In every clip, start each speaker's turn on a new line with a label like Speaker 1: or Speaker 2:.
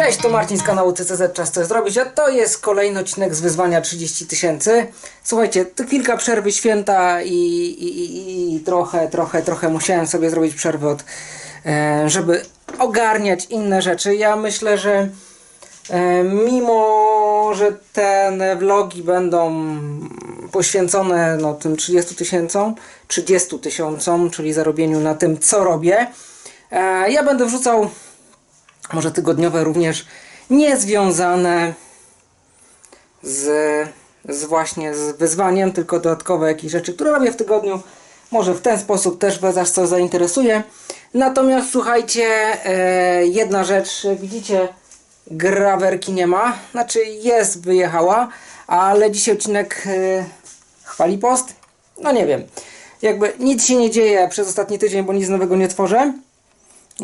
Speaker 1: Cześć, to Marcin z kanału CCZ Czas Coś Zrobić, a to jest kolejny odcinek z wyzwania 30 tysięcy. Słuchajcie, to kilka przerwy święta i, i, i, trochę, trochę, trochę musiałem sobie zrobić przerwę od, e, żeby ogarniać inne rzeczy. Ja myślę, że e, mimo, że te vlogi będą poświęcone no, tym 30 tysiącom, 30 tysiącom, czyli zarobieniu na tym, co robię, e, ja będę wrzucał może tygodniowe również niezwiązane z, z właśnie z wyzwaniem, tylko dodatkowe jakieś rzeczy, które robię w tygodniu. Może w ten sposób też Was coś zainteresuje. Natomiast słuchajcie, e, jedna rzecz, widzicie, grawerki nie ma, znaczy jest, wyjechała, ale dzisiaj odcinek e, chwali post. No nie wiem, jakby nic się nie dzieje przez ostatni tydzień, bo nic nowego nie tworzę.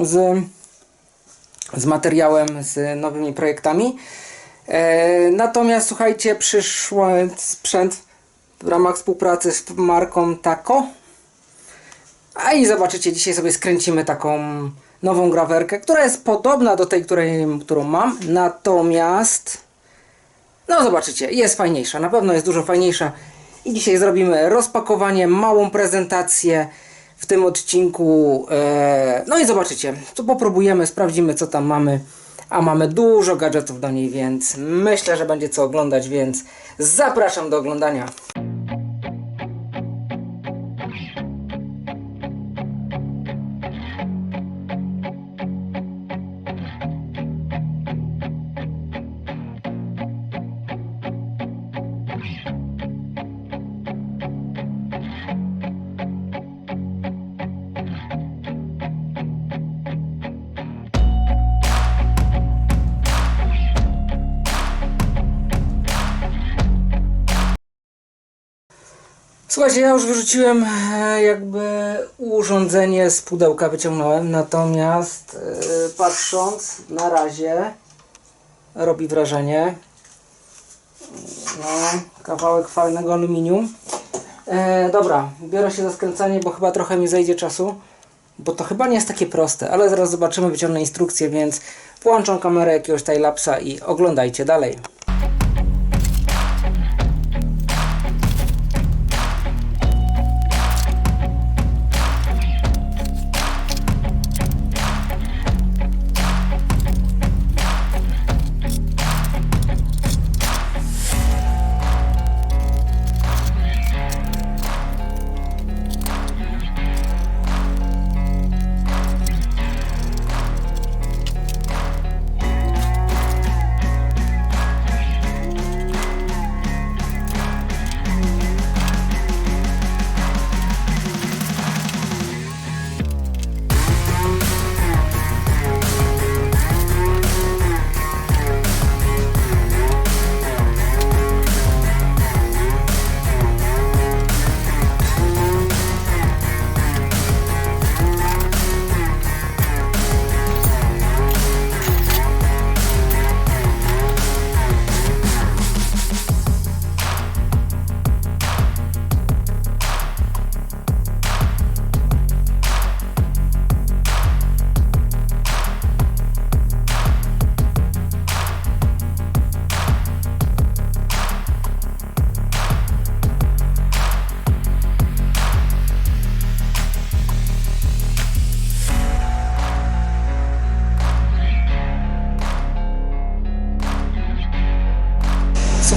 Speaker 1: Z z materiałem, z nowymi projektami. E, natomiast słuchajcie, przyszł sprzęt w ramach współpracy z marką Taco. A i zobaczycie, dzisiaj sobie skręcimy taką nową grawerkę, która jest podobna do tej, której, którą mam. Natomiast, no zobaczycie, jest fajniejsza. Na pewno jest dużo fajniejsza. I dzisiaj zrobimy rozpakowanie, małą prezentację w tym odcinku. E, no i zobaczycie, to popróbujemy, sprawdzimy co tam mamy. A mamy dużo gadżetów do niej, więc myślę, że będzie co oglądać, więc zapraszam do oglądania. Słuchajcie, ja już wyrzuciłem e, jakby urządzenie z pudełka, wyciągnąłem, natomiast e, patrząc na razie robi wrażenie. No, kawałek fajnego aluminium. E, dobra, biorę się za skręcanie, bo chyba trochę mi zejdzie czasu, bo to chyba nie jest takie proste, ale zaraz zobaczymy, wyciągnę instrukcję, więc włączam kamerę jakiegoś timelapsa i oglądajcie dalej.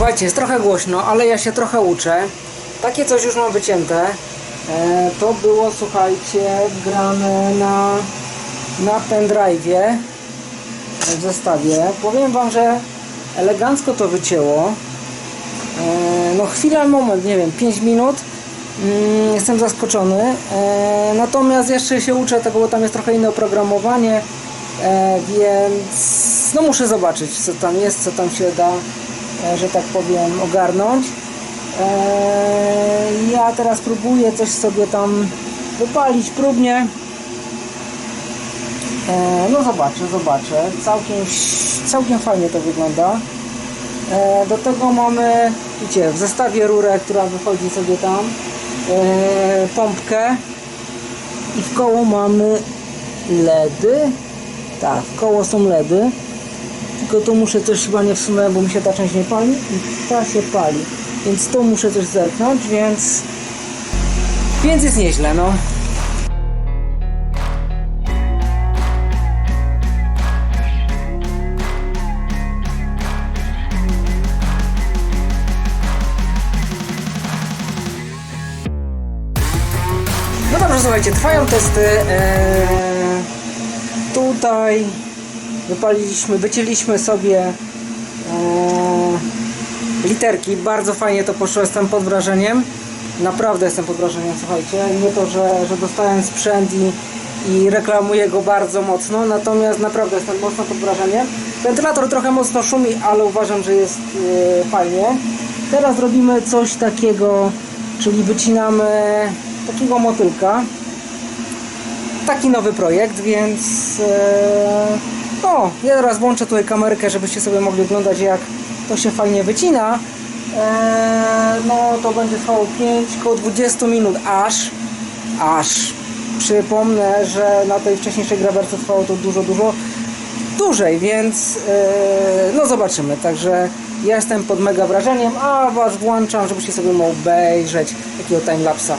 Speaker 1: Słuchajcie, jest trochę głośno, ale ja się trochę uczę. Takie coś już mam wycięte. E, to było, słuchajcie, wgrane na, na pendrive'ie w zestawie. Powiem Wam, że elegancko to wycięło. E, no chwila, moment, nie wiem, 5 minut. Mm, jestem zaskoczony. E, natomiast jeszcze się uczę tego, bo tam jest trochę inne oprogramowanie. E, więc no muszę zobaczyć, co tam jest, co tam się da e, że tak powiem, ogarnąć. Eee, ja teraz próbuję coś sobie tam wypalić próbnie. Eee, no zobaczę, zobaczę. Całkiem, całkiem fajnie to wygląda. Do tego mamy, widzicie, w zestawie rurę, która wychodzi sobie tam, pompkę i w koło mamy LEDy. Tak, w koło są LEDy. Tylko tu muszę coś chyba nie wsunąłem, bo mi się ta część nie pali i ta się pali. Więc tu muszę coś zerknąć, więc... Więc jest nieźle, no. No dobrze, słuchajcie, trwają testy. Eee, tutaj wypaliliśmy, wycięliśmy sobie eee, literki. Bardzo fajnie to poszło, jestem pod wrażeniem. Naprawdę jestem pod wrażeniem, słuchajcie. Nie to, że, że dostałem sprzęt i, i reklamuję go bardzo mocno, natomiast naprawdę jestem mocno pod wrażeniem. Wentylator trochę mocno szumi, ale uważam, że jest eee, fajnie. Teraz robimy coś takiego, czyli wycinamy takiego motylka. Taki nowy projekt, więc e, ja teraz włączę tutaj kamerkę, żebyście sobie mogli oglądać jak to się fajnie wycina. E, no to będzie trwało 5, około 20 minut aż, aż przypomnę, że na tej wcześniejszej graberce trwało to dużo, dużo dłużej, więc e, no zobaczymy. Także ja jestem pod mega wrażeniem, a was włączam, żebyście sobie mogli obejrzeć takiego timelapsa.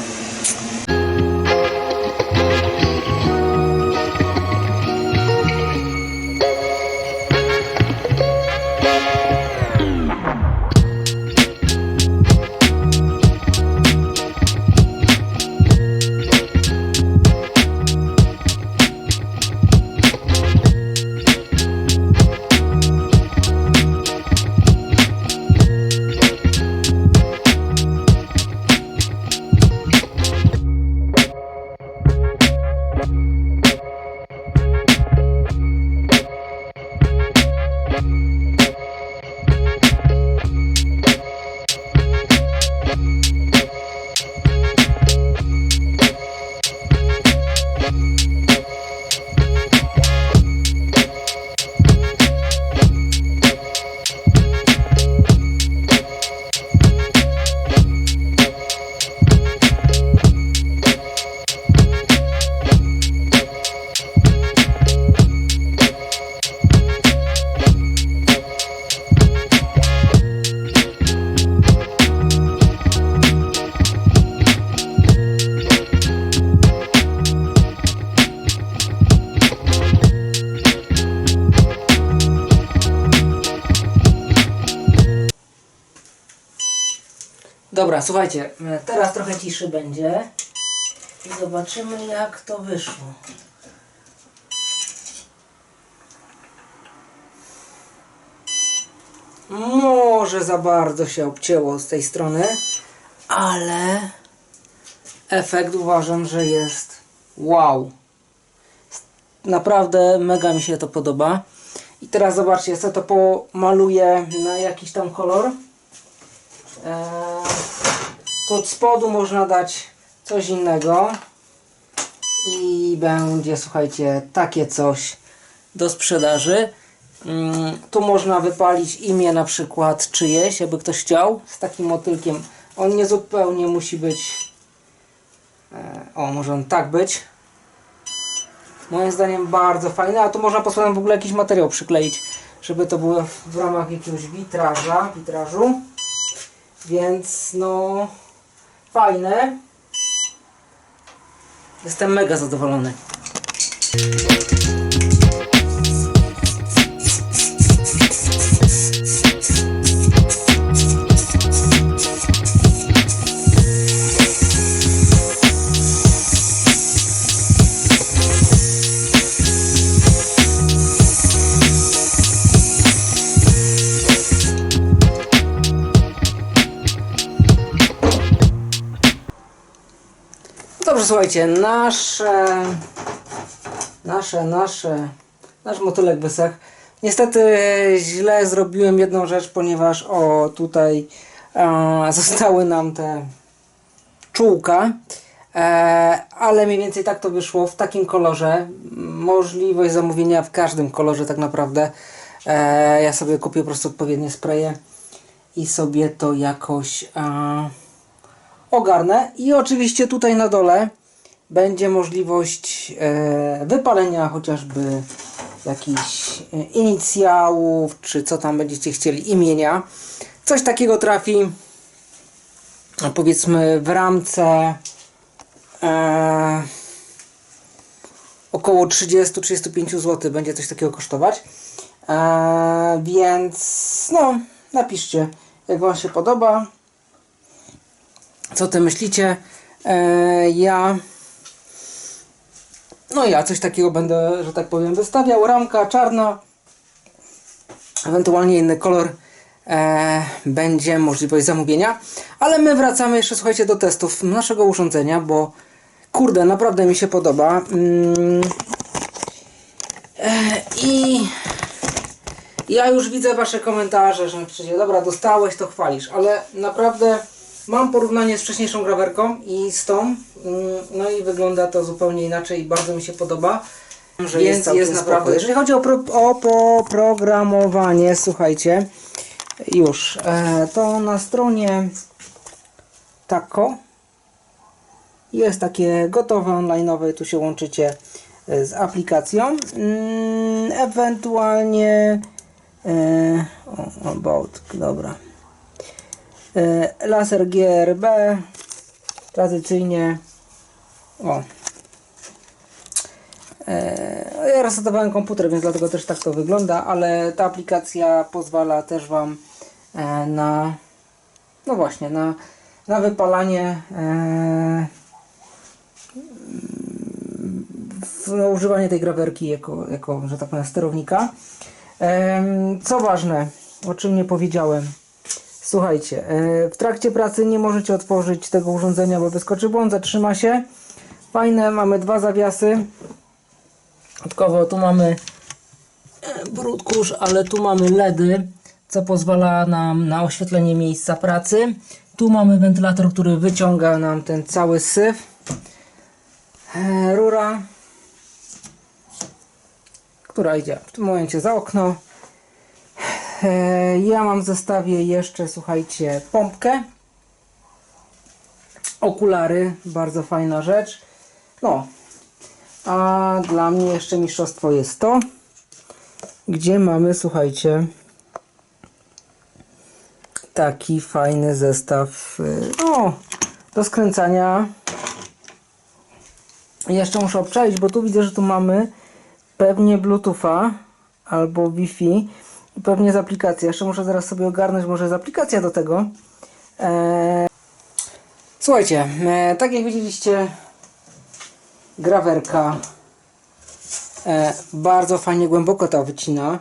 Speaker 1: Dobra, słuchajcie, e, teraz trochę ciszy będzie i zobaczymy jak to wyszło. Może za bardzo się obcięło z tej strony, ale efekt uważam, że jest wow. Naprawdę mega mi się to podoba. I teraz zobaczcie, sobie to pomaluję na jakiś tam kolor. Eee, tu od spodu można dać coś innego i będzie, słuchajcie, takie coś do sprzedaży. Mm, tu można wypalić imię na przykład czyjeś, jakby ktoś chciał, z takim motylkiem. On nie zupełnie musi być. E, o, może on tak być. Moim zdaniem bardzo fajny, a tu można po spodem w ogóle jakiś materiał przykleić, żeby to było w ramach jakiegoś witraża, witrażu. Więc no fajne. Jestem mega zadowolony. Słuchajcie, nasze, nasze, nasze, nasz motylek wysechł. Niestety źle zrobiłem jedną rzecz, ponieważ o tutaj e, zostały nam te czółka, e, ale mniej więcej tak to wyszło w takim kolorze. Możliwość zamówienia w każdym kolorze tak naprawdę. E, ja sobie kupię po prostu odpowiednie spraye i sobie to jakoś e, ogarnę. I oczywiście tutaj na dole będzie możliwość e, wypalenia chociażby jakichś e, inicjałów, czy co tam będziecie chcieli, imienia. Coś takiego trafi a powiedzmy w ramce e, około 30-35 zł będzie coś takiego kosztować. E, więc no, napiszcie, jak Wam się podoba. Co Ty myślicie? E, ja no ja coś takiego będę, że tak powiem, wystawiał. Ramka czarna, ewentualnie inny kolor. E, będzie możliwość zamówienia. Ale my wracamy jeszcze, słuchajcie, do testów naszego urządzenia, bo kurde, naprawdę mi się podoba. Mm, e, I ja już widzę Wasze komentarze, że przecież dobra, dostałeś, to chwalisz, ale naprawdę mam porównanie z wcześniejszą grawerką i z tą, mm, no i wygląda to zupełnie inaczej i bardzo mi się podoba. Że
Speaker 2: Więc
Speaker 1: jest, jest naprawdę. Jeżeli chodzi o, pro, o poprogramowanie, słuchajcie, już e, to na stronie Tako jest takie gotowe online'owe, tu się łączycie e, z aplikacją. Mm, ewentualnie e, about, dobra. E, laser GRB tradycyjnie o E, Ja resetowałem komputer, więc dlatego też tak to wygląda, ale ta aplikacja pozwala też Wam e, na no właśnie, na, na wypalanie w, no, używanie tej grawerki jako, jako, że tak powiem, sterownika. Co ważne, o czym nie powiedziałem. Słuchajcie, e, w trakcie pracy nie możecie otworzyć tego urządzenia, bo wyskoczy błąd, zatrzyma się. Fajne, mamy dwa zawiasy. Dodatkowo tu mamy e, brud kurz, ale tu mamy LEDy, co pozwala nam na oświetlenie miejsca pracy. Tu mamy wentylator, który wyciąga nam ten cały syf. E, Rura, która idzie w tym momencie za okno. E, Ja mam w zestawie jeszcze, słuchajcie, pompkę. Okulary, bardzo fajna rzecz. No, a dla mnie jeszcze mistrzostwo jest to, gdzie mamy, słuchajcie, taki fajny zestaw y, o, do skręcania. Jeszcze muszę obczaić, bo tu widzę, że tu mamy pewnie Bluetootha albo Wi-Fi pewnie z aplikacji. Jeszcze muszę zaraz sobie ogarnąć, może z aplikacja do tego. Eee, Słuchajcie, e, tak jak widzieliście, grawerka e, bardzo fajnie głęboko ta wycina.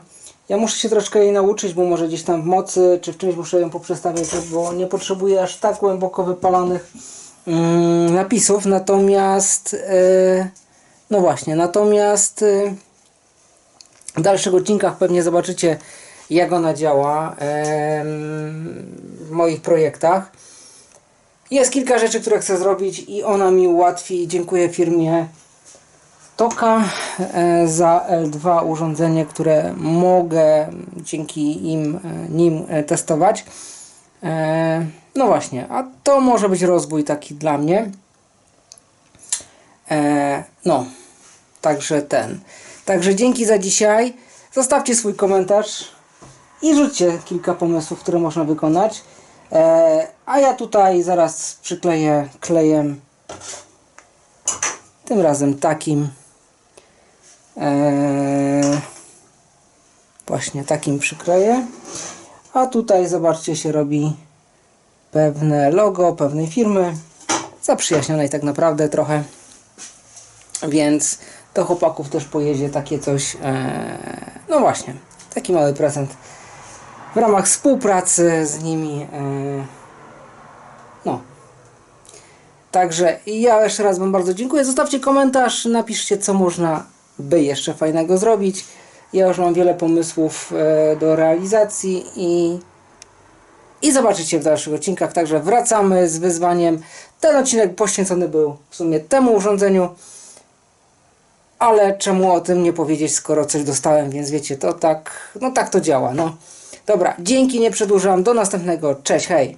Speaker 1: Ja muszę się troszkę jej nauczyć, bo może gdzieś tam w mocy czy w czymś muszę ją poprzestawiać, bo nie potrzebuję aż tak głęboko wypalanych mm, napisów. Natomiast e, no właśnie, natomiast e, w dalszych odcinkach pewnie zobaczycie jak ona działa w moich projektach. Jest kilka rzeczy, które chcę zrobić i ona mi ułatwi. Dziękuję firmie Toka e, za L2 urządzenie, które mogę dzięki im, e, nim e, testować. No właśnie, a to może być rozwój taki dla mnie. No, także ten. Także dzięki za dzisiaj. Zostawcie swój komentarz i rzućcie kilka pomysłów, które można wykonać. E, a ja tutaj zaraz przykleję klejem. Tym razem takim. E, właśnie takim przykleję. A tutaj zobaczcie się robi pewne logo pewnej firmy. Zaprzyjaźnionej tak naprawdę trochę. Więc do chłopaków też pojedzie takie coś e, no właśnie taki mały prezent w ramach współpracy z nimi. e, No. Także ja jeszcze raz Wam bardzo dziękuję. Zostawcie komentarz, napiszcie co można by jeszcze fajnego zrobić. Ja już mam wiele pomysłów e, do realizacji i, i zobaczycie w dalszych odcinkach. Także wracamy z wyzwaniem. Ten odcinek poświęcony był w sumie temu urządzeniu. Ale czemu o tym nie powiedzieć, skoro coś dostałem, więc wiecie, to tak, no tak to działa, no. Dobra, dzięki, nie przedłużam, do następnego, cześć, hej!